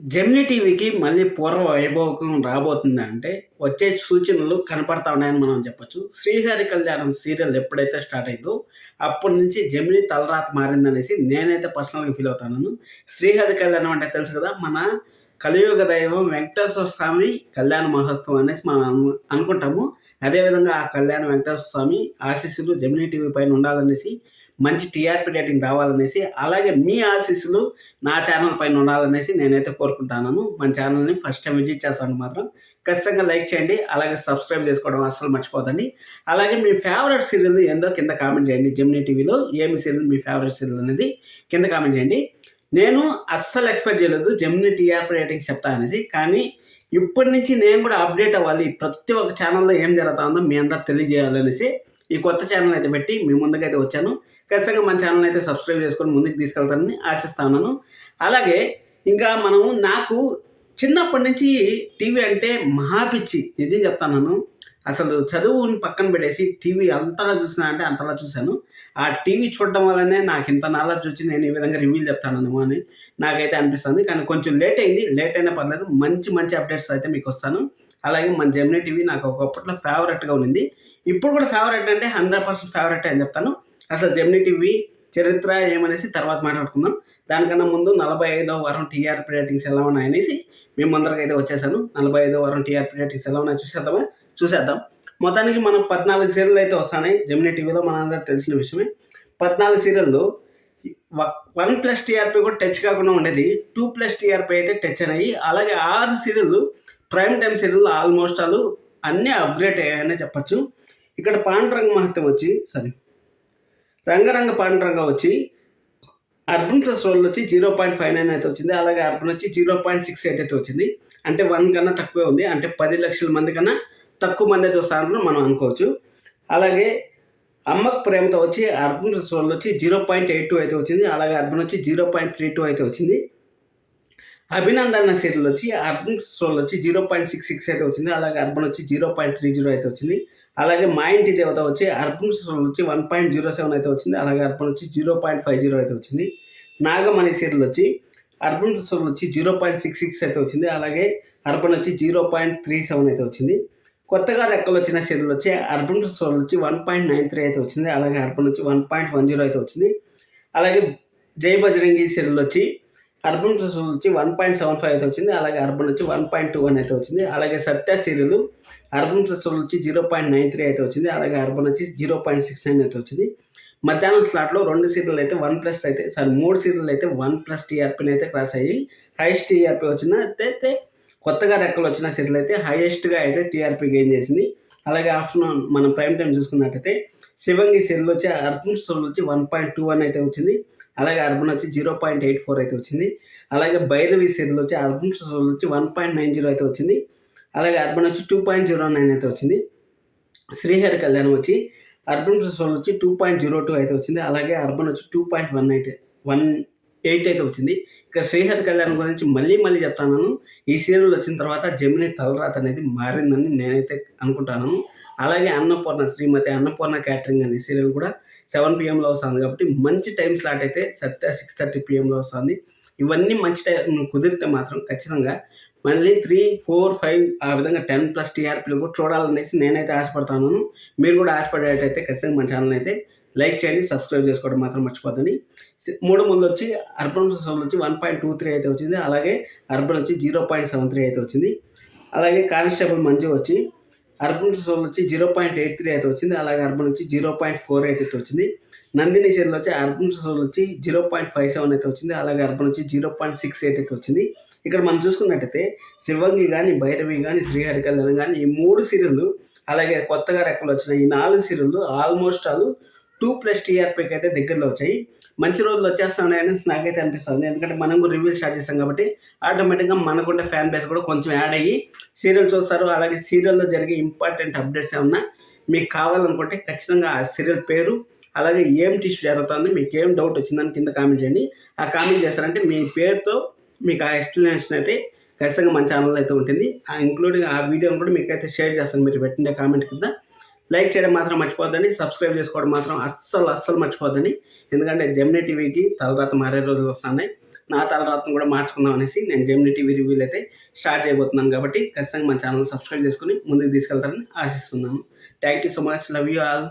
Gemini టీవీకి మళ్ళీ పూర్వ వైభవకం రాబోతుంది అంటే వచ్చే సూచనలు కనపడతా ఉన్నాయని మనం చెప్పొచ్చు. శ్రీహరి కళ్యాణం సీరియల్ ఎప్పుడైతే స్టార్ట్ అయిందో అప్పటి నుంచి జెమినీ తలరాత మారిందనేసి నేనైతే పర్సనల్గా ఫీల్ అవుతాను. శ్రీహరి కళ్యాణం అంటే తెలుసు కదా మన కలియుగ దైవం వెంకటేశ్వర స్వామి కళ్యాణ మహోత్సవం అనేసి మనం అను- అనుకుంటాము. అదేవిధంగా ఆ కళ్యాణ వెంకటేశ్వర స్వామి ఆశీస్సులు జెమినీ టీవీ పైన ఉండాలనేసి మంచి టీఆర్పీ రేటింగ్ రావాలనేసి అలాగే మీ ఆశీస్సులు నా ఛానల్ పైన ఉండాలనేసి నేనైతే కోరుకుంటున్నాను. మన ఛానల్ని ఫస్ట్ టైం విజిట్ చేస్తాను మాత్రం. ఖచ్చితంగా లైక్ చేయండి అలాగే సబ్స్క్రైబ్ చేసుకోవడం అస్సలు మర్చిపోదండి అలాగే మీ ఫేవరెట్ సీరియల్ ఏందో కింద కామెంట్ చేయండి. జెమినీ టీవీలో ఏమి సీరియల్ మీ ఫేవరెట్ సీరియల్ అనేది కింద కామెంట్ చేయండి. నేను అస్సలు ఎక్స్పెక్ట్ చేయలేదు జెమినీ టీఆర్పీ రేటింగ్ చెప్తా అనేసి కానీ ఇప్పటి నుంచి నేను కూడా అప్డేట్ అవ్వాలి. ప్రతి ఒక్క ఛానల్లో ఏం జరుగుతుందో మీ అందరు తెలియజేయాలనేసి ఈ కొత్త ఛానల్ అయితే పెట్టి మీ ముందుకైతే వచ్చాను. ఖచ్చితంగా మన ఛానల్ అయితే సబ్స్క్రైబ్ చేసుకొని ముందుకు తీసుకెళ్తానని ఆశిస్తున్నాను. అలాగే ఇంకా మనం నాకు చిన్నప్పటి నుంచి టీవీ అంటే మహాపిచ్చి నిజం చెప్తాను అసలు చదువుని పక్కన పెట్టేసి టీవీ అంతలా చూసినా అంటే అంతలా చూశాను. ఆ టీవీ చూడడం వల్లనే నాకు ఇంత నాలెడ్జ్ వచ్చి నేను ఈ విధంగా రివ్యూలు చెప్తాను అని నాకైతే అనిపిస్తుంది. కానీ కొంచెం లేట్ అయింది. లేట్ అయినా పర్లేదు. మంచి మంచి అప్డేట్స్ అయితే మీకు వస్తాను. అలాగే మన జెమినీ టీవీ నాకు ఒకప్పట్లో ఫేవరెట్గా ఉన్నింది ఇప్పుడు కూడా ఫేవరెట్ అంటే హండ్రెడ్ పర్సెంట్ ఫేవరెట్ అని చెప్తాను. అసలు జెమినీ టీవీ చరిత్ర ఏమనేసి తర్వాత మాట్లాడుకుందాం. దానికన్నా ముందు నలభై ఐదో వారం టీఆర్పీ రేటింగ్స్ ఎలా ఉన్నాయనేసి మేము ముందరకు అయితే వచ్చేసాను. నలభై ఐదో వారం టీఆర్పీ రేటింగ్స్ ఎలా ఉన్నాయో చూసేద్దామా? చూసేద్దాం. మొత్తానికి మనం పద్నాలుగు సీరియల్ అయితే వస్తున్నాయి జెమినీ టీవీలో మనందరూ తెలిసిన విషయమే. పద్నాలుగు సీరియల్లో వన్ ప్లస్ టీఆర్పీ కూడా టచ్ కాకుండా ఉండేది. టూ ప్లస్ టీఆర్పీ అయితే టచ్ అయినాయి. అలాగే ఆరు సీరియల్లు prime time serial almost all అన్నీ అప్గ్రేడ్ అయ్యాయనే చెప్పచ్చు. ఇక్కడ పాండురంగ మహత్యం వచ్చి సారీ రంగరంగ పాండరంగా వచ్చి అర్బన్ ప్లస్ రోల్ వచ్చి జీరో పాయింట్ ఫైవ్ నైన్ అయితే వచ్చింది. అలాగే అర్బన్ వచ్చి జీరో పాయింట్ సిక్స్ ఎయిట్ అయితే వచ్చింది. అంటే వన్ కన్నా తక్కువే ఉంది. అంటే పది లక్షల మంది కన్నా తక్కువ మంది అయితే వస్తారని మనం అనుకోవచ్చు. అలాగే అమ్మకు ప్రేమతో వచ్చి అర్బన్ ప్లస్ రోల్ వచ్చి జీరో పాయింట్ ఎయిట్ టూ అయితే వచ్చింది. అలాగే అర్బన్ వచ్చి జీరో పాయింట్ త్రీ టూ అయితే వచ్చింది. అభినందన సీరియల్ వచ్చి అర్బన్ రోల్ వచ్చి జీరో పాయింట్ సిక్స్ సిక్స్ అయితే వచ్చింది. అలాగే అర్బన్ వచ్చి జీరో పాయింట్ త్రీ జీరో అయితే వచ్చింది. అలాగే మా ఇంటి దేవత వచ్చి అర్బన్ సోల్ వచ్చి వన్ పాయింట్ జీరో సెవెన్ అయితే వచ్చింది అలాగే అర్బన్ వచ్చి జీరో పాయింట్ ఫైవ్ జీరో అయితే వచ్చింది. నాగమణి సీరియల్ వచ్చి అర్బన్ సోల్ వచ్చి జీరో పాయింట్ సిక్స్ సిక్స్ అయితే వచ్చింది అలాగే అర్బన్ వచ్చి జీరో పాయింట్ త్రీ సెవెన్ అయితే వచ్చింది. కొత్తగా రెక్కలు వచ్చిన సీరియల్ వచ్చి అర్బన్ సోల్ వచ్చి వన్ పాయింట్ నైన్ త్రీ అయితే వచ్చింది అలాగే అర్బన్ వచ్చి వన్ పాయింట్ వన్ జీరో అయితే వచ్చింది. అలాగే జై బజరంగి సీరియల్ వచ్చి అర్బన్ రిసోల్ వచ్చి వన్ పాయింట్ సెవెన్ ఫైవ్ అయితే వచ్చింది అలాగే అర్బన్ వచ్చి వన్ పాయింట్ టూ వన్ అయితే వచ్చింది అలాగే సత్య సీరియల్ అర్బన్ రిసోల్ వచ్చి జీరో పాయింట్ నైన్ త్రీ అయితే వచ్చింది. అలాగే అర్బన్ వచ్చి జీరో పాయింట్ సిక్స్ నైన్ అయితే వచ్చింది. మధ్యాహ్నం స్లాట్లో రెండు సీట్లు అయితే వన్ ప్లస్ అయితే సారీ మూడు సీట్లు అయితే వన్ ప్లస్ టీఆర్పీని అయితే క్రాస్ అయ్యి హైయెస్ట్ టీఆర్పీ వచ్చిన అయితే కొత్తగా రెక్కలు వచ్చిన సీట్లు అయితే హైయెస్ట్గా అయితే టీఆర్పీ గెయిన్ చేసింది. అలాగే ఆఫ్టర్నూన్ మనం ప్రైమ్ టైం చూసుకున్నట్టయితే శివంగి సీరియల్ వచ్చి అర్బన్ సోల్ వచ్చి వన్ పాయింట్ టూ వన్ అయితే వచ్చింది. అలాగే అర్బన్ వచ్చి జీరో పాయింట్ ఎయిట్ ఫోర్ అయితే వచ్చింది. అలాగే భైరవి సీరియల్ వచ్చి అర్బన్ సోల్ వచ్చి వన్ పాయింట్ నైన్ జీరో అయితే వచ్చింది. అలాగే అర్బన్ వచ్చి టూ పాయింట్ జీరో నైన్ అయితే వచ్చింది. శ్రీహరి కళ్యాణం వచ్చి అర్బన్ సోల్ వచ్చి టూ పాయింట్ జీరో టూ అయితే వచ్చింది. అలాగే అర్బన్ వచ్చి two point one eight one eight అయితే వచ్చింది. ఇక శ్రీహరి కళ్యాణం గురించి మళ్ళీ మళ్ళీ చెప్తాను. ఈ సీరియల్ వచ్చిన తర్వాత జమిని తలరాత అనేది మారిందని నేనైతే అనుకుంటాను. అలాగే అన్నపూర్ణ శ్రీమతి అన్నపూర్ణ క్యాటరింగ్ అనే సీరియల్ కూడా సెవెన్ పిఎంలో వస్తుంది కాబట్టి మంచి టైం స్లాట్ అయితే సత్య సిక్స్ థర్టీ పిఎంలో వస్తుంది. ఇవన్నీ మంచి టైం కుదిరితే మాత్రం ఖచ్చితంగా మళ్ళీ త్రీ ఫోర్ ఫైవ్ ఆ విధంగా టెన్ ప్లస్ టీఆర్పీలు కూడా చూడాలనేసి నేనైతే ఆశపడతాను. మీరు కూడా ఆశపడేటైతే ఖచ్చితంగా మన ఛానల్ అయితే లైక్ చేయండి సబ్స్క్రైబ్ చేసుకోవడం మాత్రం మర్చిపోద్దని మూడు ముందు వచ్చి అర్బన్ సోల్ వచ్చి వన్ పాయింట్ టూ త్రీ అయితే వచ్చింది. అలాగే అర్బన్ వచ్చి జీరో పాయింట్ సెవెన్ త్రీ అయితే వచ్చింది. అలాగే కానిస్టేబుల్ మంచి వచ్చి అర్బన్ సోల్ వచ్చి జీరో పాయింట్ ఎయిట్ త్రీ అయితే వచ్చింది. అలాగే అర్బన్ వచ్చి జీరో పాయింట్ ఫోర్ ఎయిట్ అయితే వచ్చింది. నందిని సీరియల్ వచ్చి అర్బన్ సోల్ వచ్చి జీరో పాయింట్ ఫైవ్ సెవెన్ అయితే వచ్చింది. అలాగే అర్బన్ వచ్చి జీరో పాయింట్ సిక్స్ ఎయిట్ అయితే వచ్చింది. ఇక్కడ మనం చూసుకున్నట్టయితే శివంగి కానీ భైరవి కానీ శ్రీహరి కానీ ఈ మూడు సీరియళ్ళు అలాగే కొత్తగా రెక్కలు వచ్చిన ఈ నాలుగు సీరియళ్ళు ఆల్మోస్ట్ ఆల్ టూ ప్లస్ టీఆర్పీకి అయితే దగ్గరలో వచ్చాయి. మంచి రోజులు వచ్చేస్తున్నాయని నాకైతే అనిపిస్తుంది. ఎందుకంటే మనం కూడా రివ్యూ స్టార్ట్ చేస్తాం కాబట్టి ఆటోమేటిక్గా మనకుండే ఫ్యాన్ బేస్ కూడా కొంచెం యాడ్ అయ్యి సీరియల్ చూస్తారు. అలాగే సీరియల్లో జరిగే ఇంపార్టెంట్ అప్డేట్స్ ఏమన్నా మీకు కావాలనుకుంటే ఖచ్చితంగా ఆ సీరియల్ పేరు అలాగే ఏం టిష్యూ జరుగుతుంది మీకు ఏం డౌట్ వచ్చిందని కింద కామెంట్ చేయండి. ఆ కామెంట్ చేస్తారంటే మీ పేరుతో మీకు ఆ ఎక్స్ప్లెనేషన్ అయితే ఖచ్చితంగా మంచి ఛానల్ అయితే ఉంటుంది. ఆ ఇంక్లూడింగ్ ఆ వీడియోని కూడా మీకు అయితే షేర్ చేస్తాను. మీరు పెట్టిన కామెంట్ కింద. లైక్ చేయడం మాత్రం మర్చిపోద్దండి. సబ్స్క్రైబ్ చేసుకోవడం మాత్రం అస్సలు అస్సలు మర్చిపోద్దండి. ఎందుకంటే జెమినీ టీవీకి తలరాత మారే రోజులు వస్తున్నాయి. నా తలరాత్రం కూడా మార్చుకుందాం అనేసి నేను జెమిని టీవీ రివ్యూలు అయితే స్టార్ట్ చేయబోతున్నాను కాబట్టి ఖచ్చితంగా మన ఛానల్ సబ్స్క్రైబ్ చేసుకుని ముందుకు తీసుకెళ్తారని ఆశిస్తున్నాను. Thank you so much love you all